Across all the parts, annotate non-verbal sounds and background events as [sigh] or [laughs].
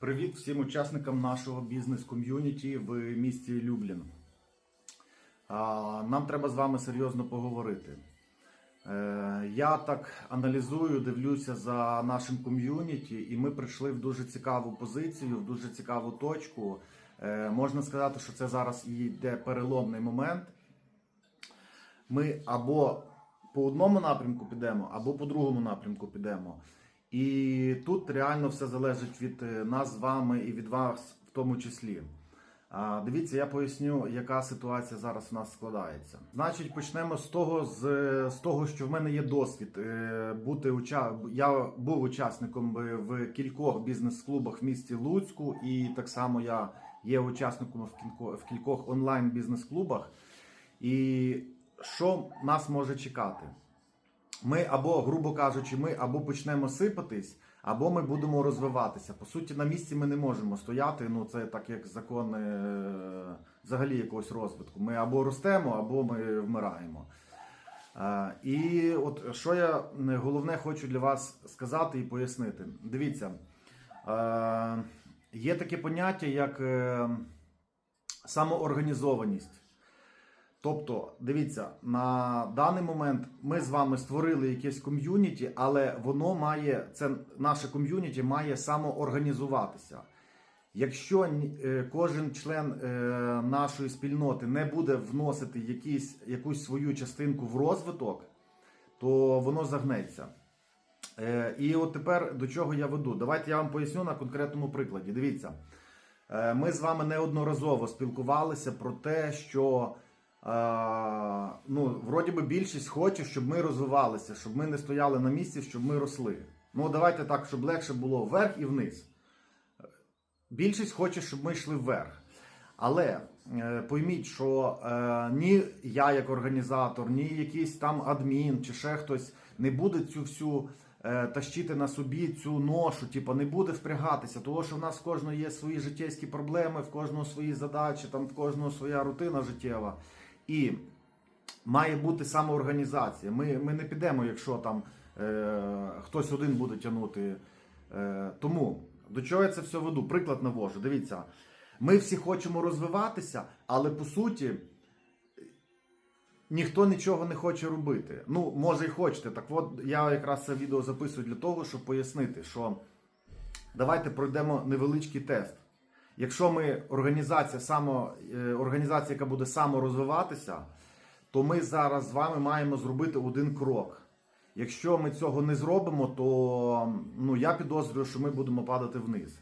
Привіт всім учасникам нашого бізнес-ком'юніті в місті Люблін. Нам треба з вами серйозно поговорити. Е, Я так аналізую, дивлюся за нашим ком'юніті, і ми прийшли в дуже цікаву позицію, в дуже цікаву точку. Е, Можна сказати, що це зараз йде переломний момент. Ми або по одному напрямку підемо, або по другому напрямку підемо. І тут реально все залежить від е, нас з вами і від вас в тому числі. А, Дивіться, я поясню, яка ситуація зараз у нас складається. Значить, почнемо з того, з, з того, що в мене є досвід е, бути уча... Я був учасником в- кількох бізнес-клубах в місті Луцьку, і так само я є учасником в кілько- в кількох онлайн бізнес-клубах. І що нас може чекати? Ми або, грубо кажучи, ми або почнемо сипатись, або ми будемо розвиватися. По суті, на місці ми не можемо стояти. Ну це так як закон е, взагалі якогось розвитку. Ми або ростемо, або ми вмираємо. Е, І от що я е, головне хочу для вас сказати і пояснити. Дивіться, є таке поняття, як самоорганізованість. Тобто, дивіться, на даний момент ми з вами створили якесь ком'юніті, але воно має, це наше ком'юніті має самоорганізуватися. Якщо е, кожен член е, нашої спільноти не буде вносити якісь, якусь свою частинку в розвиток, то воно загнеться. Е, І от тепер до чого я веду? Давайте я вам поясню на конкретному прикладі. Дивіться, ми з вами неодноразово спілкувалися про те, що ну, вроді би більшість хоче, щоб ми розвивалися, щоб ми не стояли на місці, щоб ми росли. Ну, давайте так, щоб легше було вверх і вниз. Більшість хоче, щоб ми йшли вверх. Але е, пойміть, що е, ні я як організатор, ні якийсь там адмін чи ще хтось не буде цю всю е, тащити на собі цю ношу, типу, не буде впрягатися, тому що в нас в кожного є свої життєві проблеми, в кожного свої задачі, там в кожного своя рутина життєва. І має бути самоорганізація. Ми, ми не підемо, якщо там е, хтось один буде тягнути. Е, тому до чого я це все веду? Приклад навожу. Дивіться, ми всі хочемо розвиватися, але по суті. Ніхто нічого не хоче робити. Ну, може і хочете. Так от я якраз це відео записую для того, щоб пояснити, що давайте пройдемо невеличкий тест. Якщо ми організація, само, е, організація, яка буде саморозвиватися, то ми зараз з вами маємо зробити один крок. Якщо ми цього не зробимо, то ну, я підозрюю, що ми будемо падати вниз.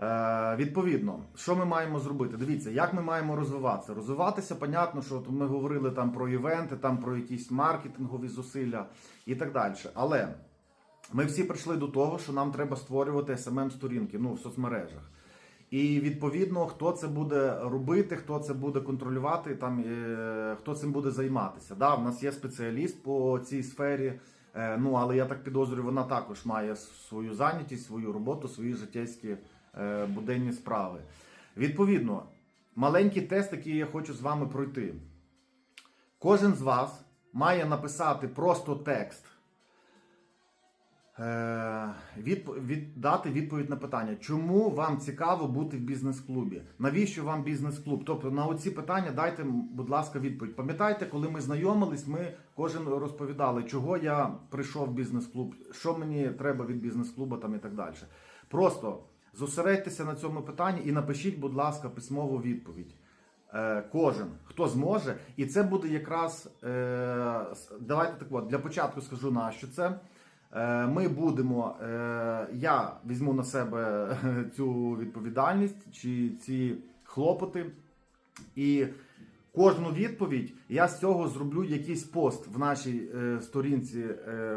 Е, відповідно, що ми маємо зробити? Дивіться, як ми маємо розвиватися. Розвиватися, понятно, що ми говорили там про івенти, там про якісь маркетингові зусилля і так далі. Але ми всі прийшли до того, що нам треба створювати smm сторінки ну, в соцмережах. І відповідно, хто це буде робити, хто це буде контролювати, там е, хто цим буде займатися. Да, в нас є спеціаліст по цій сфері. е, Ну але я так підозрюю, вона також має свою зайнятість, свою роботу, свої життєвські е, буденні справи. Відповідно, маленький тест, який я хочу з вами пройти. Кожен з вас має написати просто текст. Е, відп- від, дати відповідь на питання, чому вам цікаво бути в бізнес-клубі? Навіщо вам бізнес-клуб? Тобто на оці питання дайте, будь ласка, відповідь. Пам'ятаєте, коли ми знайомились, ми кожен розповідали, чого я прийшов в бізнес-клуб, що мені треба від бізнес-клубу там і так далі. Просто зосередьтеся на цьому питанні і напишіть, будь ласка, письмову відповідь. Е, Кожен, хто зможе, і це буде якраз е, давайте так от для початку скажу на що це. Е, Ми будемо, е, я візьму на себе [laughs] цю відповідальність чи ці хлопоти, і кожну відповідь я з цього зроблю якийсь пост в нашій е, сторінці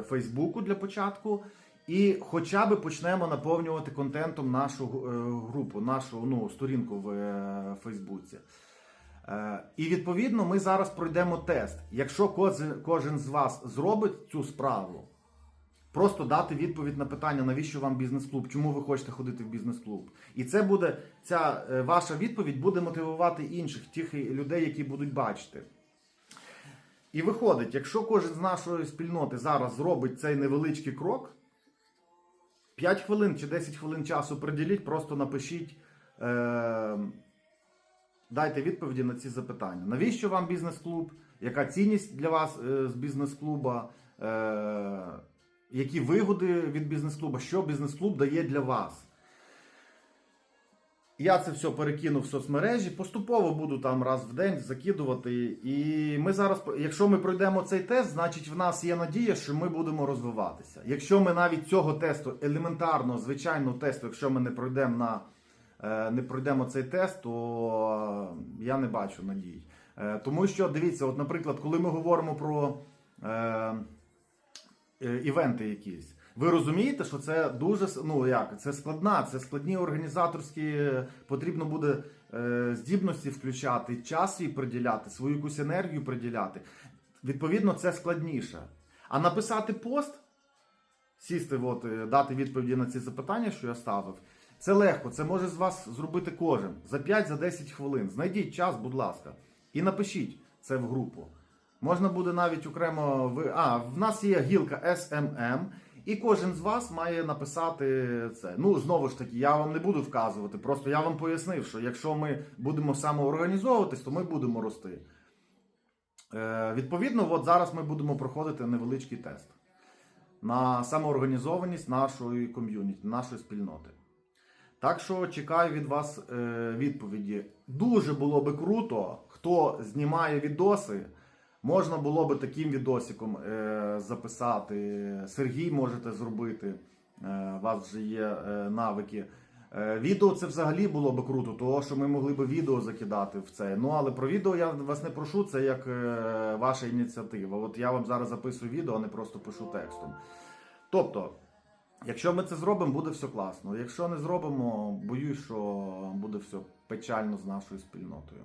Фейсбуку для початку. І хоча б почнемо наповнювати контентом нашу групу, нашу ну, сторінку в Фейсбуці. І відповідно ми зараз пройдемо тест. Якщо кожен з вас зробить цю справу, просто дати відповідь на питання, навіщо вам бізнес-клуб, чому ви хочете ходити в бізнес-клуб. І це буде ця е, ваша відповідь буде мотивувати інших, тих людей, які будуть бачити. І виходить, якщо кожен з нашої спільноти зараз зробить цей невеличкий крок, 5 хвилин чи 10 хвилин часу приділіть, просто напишіть, е, дайте відповіді на ці запитання. Навіщо вам бізнес-клуб? Яка цінність для вас е, з бізнес-клуба? Е, які вигоди від бізнес-клуба? Що бізнес-клуб дає для вас? Я це все перекину в соцмережі, поступово буду там раз в день закидувати. І ми зараз, якщо ми пройдемо цей тест, значить в нас є надія, що ми будемо розвиватися. Якщо ми навіть цього тесту, елементарного, звичайного тесту, якщо ми не пройдемо на е, не пройдемо цей тест, то е, я не бачу надій. Е, Тому що дивіться, от, наприклад, коли ми говоримо про івенти якісь. Ви розумієте, що це дуже ну як це складна, це складні організаторські. е, Потрібно буде е, здібності включати, час свій приділяти, свою якусь енергію приділяти. Відповідно, це складніше. А написати пост, сісти, от, е, дати відповіді на ці запитання, що я ставив. Це легко, це може з вас зробити кожен за 5-10 хвилин. Знайдіть час, будь ласка, і напишіть це в групу. Можна буде навіть окремо ви. А, в нас є гілка SMM, і кожен з вас має написати це. Ну, знову ж таки, я вам не буду вказувати. Просто я вам пояснив, що якщо ми будемо самоорганізовуватись, то ми будемо рости. Е, відповідно, от зараз ми будемо проходити невеличкий тест на самоорганізованість нашої ком'юніті, нашої спільноти. Так що чекаю від вас е, відповіді. Дуже було би круто, хто знімає відоси. Можна було би таким відосиком е, записати. Сергій можете зробити. Е, у вас вже є е, навики. Відео це взагалі було би круто, того що ми могли би відео закидати в це. Ну але про відео я вас не прошу, це як ваша ініціатива. От я вам зараз записую відео, а не просто пишу текстом. Тобто, якщо ми це зробимо, буде все класно. Якщо не зробимо, боюсь, що буде все печально з нашою спільнотою.